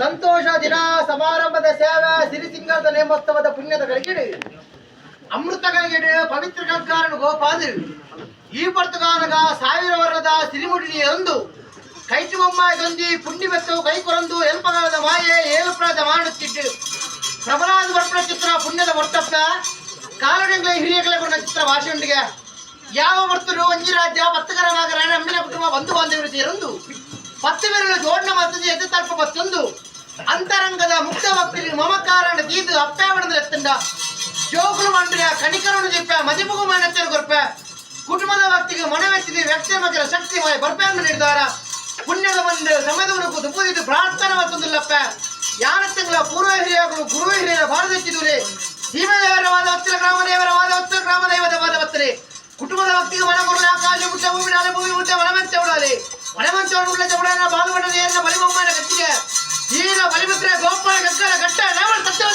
ಸಂತೋಷ ದಿನ ಸಮಾರಂಭದ ಸೇವೆ, ಸಿರಿಸಿಂಗರದ ನೇಮೋತ್ಸವದ ಪುಣ್ಯದ ಗಳಿಗೆಡಿ ಅಮೃತ ಗಳಿಗೆಡು ಪವಿತ್ರ ಗಂಗಾರನ ಗೋಪಾದು ಈ ಪರ್ತುಗಾನಗ ಸಾವಿರ ವರ್ಣದ ಸಿರಿಮುಡಿನಿ ಒಂದು ಕೈಚುಮಮ್ಮಾಯದೊಂದಿ ಪುಣ್ಯ ಬೆತ್ತು ಕೈಕೊರಂದು ಎಲ್ಪಗಾಲದ ಮಾಯೆ ಏಲುಪ್ರಾದ ಮಾಡುತ್ತಿದ್ದು ಪ್ರಬಲಾದ ಬರ್ಪಣ ಚಿತ್ರ ಪುಣ್ಯದ ಮೊಟ್ಟಪ್ಪ ಕಾಲನೆಗಳ ಹಿರಿಯಗಳ ಗುಣ ಚಿತ್ರ ಭಾಷೆಯೊಂದಿಗೆ. ಯಾವ ವರ್ತರು ಒಂಜಿ ರಾಜ್ಯ ಪತ್ತಕರವಾಗ ಅಮ್ಮಿನ ಕುಟುಂಬ ಬಂಧು ಬಾಂಧವರು ಸೇರೊಂದು. ಪತ್ತು ಬೆರಳು ಜೋಡಣ ಮತ್ತೊಂದು ಎದ್ದು ತಲ್ಪ ಮತ್ತೊಂದು ಅಂತರಂಗದ ಮುಕ್ತ ಭಕ್ತರಿಗೆ ಮಮಕಾರಣ ತೀದು ಅಪ್ಪಾವಣದ ಎತ್ತಂಡ ಜೋಗುಲು ಮಂಡ್ರಿಯ ಕಣಿಕರನ್ನು ದಿಪ್ಪ ಮದಿಮುಗು ಮನೆಚ್ಚರು ಕೊರ್ಪ ಕುಟುಂಬದ ಭಕ್ತಿಗೆ ಮನವೆತ್ತಿದೆ ವ್ಯಕ್ತಿ ಮಕ್ಕಳ ಶಕ್ತಿಮಯ ಬರ್ಪೆಯನ್ನು ನಿರ್ಧಾರ ಪುಣ್ಯದ ಬಂದು ಸಮಯದವರೆಗೂ ದುಪ್ಪುದಿದ್ದು ಪ್ರಾರ್ಥನೆ ಮತ್ತೊಂದಿಲ್ಲಪ್ಪ ಯಾನ ತಿಂಗಳ ಪೂರ್ವ ಹಿರಿಯಗಳು ಗುರು ಹಿರಿಯರ ಭಾರತೆತ್ತಿದುರೆ ಸೀಮೆದೇವರ ವಾದ ಹತ್ತಿರ ಗ್ರಾಮ ದೇವರ ವಾದ ಹತ್ತಿರ ಗ್ರಾಮ ದೈವದ ವಾದ ಹತ್ತಿರ ಕುಟುಂಬದ ಭಕ್ತಿಗೆ ಮನ ಕೊಡಲಿ ಆಕಾಶ ಮುಟ್ಟ ಭೂಮಿ ನಾಳೆ ಭೂಮಿ ಮುಟ್ಟ ಮನಮಂಚ ಉಡಾಲಿ ಮನಮಂಚ ಉಳ್ಳ ಚೌಡನ ಬಾಲುಗಡ ನೇರನ ಬಲಿಬೊಮ್ಮನ ಈ ಬಲಿಮಿತ್ರ ಗೋಪಾಲ ಶಂಕರ ಗಟ್ಟ ನಾವು ಸತ್ಯ